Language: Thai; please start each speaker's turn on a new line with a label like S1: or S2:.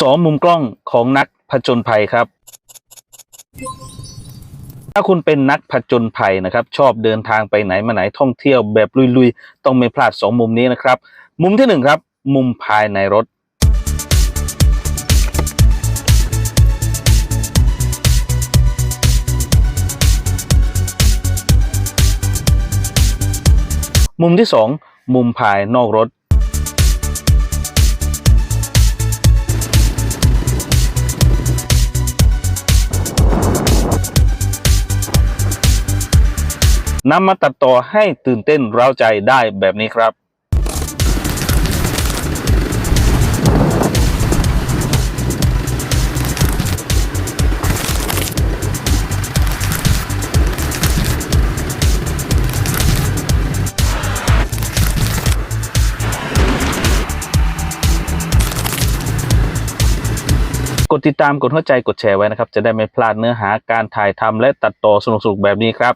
S1: สองมุมกล้องของนักผจญภัยครับ ถ้าคุณเป็นนักผจญภัยนะครับ ชอบเดินทางไปไหนมาไหนท่องเที่ยวแบบลุยๆ ต้องไม่พลาดสองมุมนี้นะครับ มุมที่หนึ่งครับ มุมภายในรถมุมที่สองมุมภายนอกรถ นำมาตัดต่อให้ตื่นเต้นร้าวใจได้แบบนี้ครับ กดติดตามกดหัวใจกดแชร์ไว้นะครับ จะได้ไม่พลาดเนื้อหาการถ่ายทำและตัดต่อสนุกๆแบบนี้ครับ